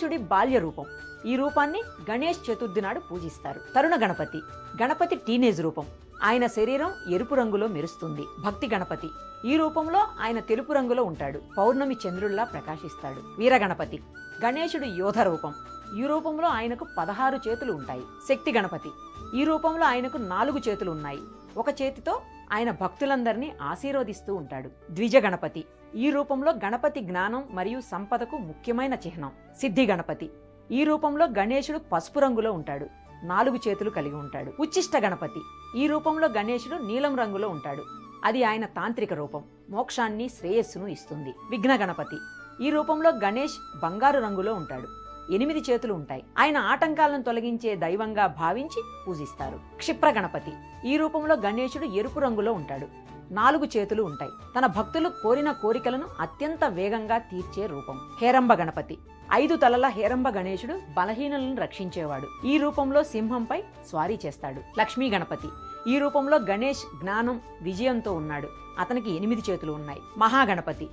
గణేశుడి బాల్య రూపం. ఈ రూపాన్ని గణేష్ చతుర్థి నాడు పూజిస్తారు. తరుణ గణపతి. గణపతి టీనేజ్ రూపం. ఆయన శరీరం ఎరుపు రంగులో మెరుస్తుంది. భక్తి గణపతి. ఈ రూపంలో ఆయన తెలుపు రంగులో ఉంటాడు. పౌర్ణమి చంద్రుల్లా ప్రకాశిస్తాడు. వీరగణపతి గణేశుడు యోధ రూపం. ఈ రూపంలో ఆయనకు పదహారు చేతులు ఉంటాయి. శక్తి గణపతి. ఈ రూపంలో ఆయనకు నాలుగు చేతులు ఉన్నాయి. ఒక చేతితో ఆయన భక్తులందరినీ ఆశీర్వదిస్తూ ఉంటాడు. ద్విజ గణపతి. ఈ రూపంలో గణపతి జ్ఞానం మరియు సంపదకు ముఖ్యమైన చిహ్నం. సిద్ధి గణపతి. ఈ రూపంలో గణేశుడు పసుపు రంగులో ఉంటాడు. నాలుగు చేతులు కలిగి ఉంటాడు. ఉచ్చిష్ట గణపతి. ఈ రూపంలో గణేశుడు నీలం రంగులో ఉంటాడు. అది ఆయన తాంత్రిక రూపం. మోక్షాన్ని శ్రేయస్సును ఇస్తుంది. విఘ్న గణపతి. ఈ రూపంలో గణేష్ బంగారు రంగులో ఉంటాడు. ఎనిమిది చేతులు ఉంటాయి. ఆయన ఆటంకాలను తొలగించే దైవంగా భావించి పూజిస్తారు. క్షిప్ర గణపతి ఈ రూపంలో గణేశుడు ఎరుపు రంగులో ఉంటాడు. నాలుగు చేతులు ఉంటాయి. తన భక్తులు కోరిన కోరికలను అత్యంత వేగంగా తీర్చే రూపం. హేరంబ గణపతి. ఐదు తలల హేరంబ గణేశుడు బలహీనులను రక్షించేవాడు. ఈ రూపంలో సింహంపై స్వారీ చేస్తాడు. లక్ష్మీ గణపతి. ఈ రూపంలో గణేష్ జ్ఞానం విజయంతో ఉన్నాడు. అతనికి ఎనిమిది చేతులు ఉన్నాయి. మహాగణపతి.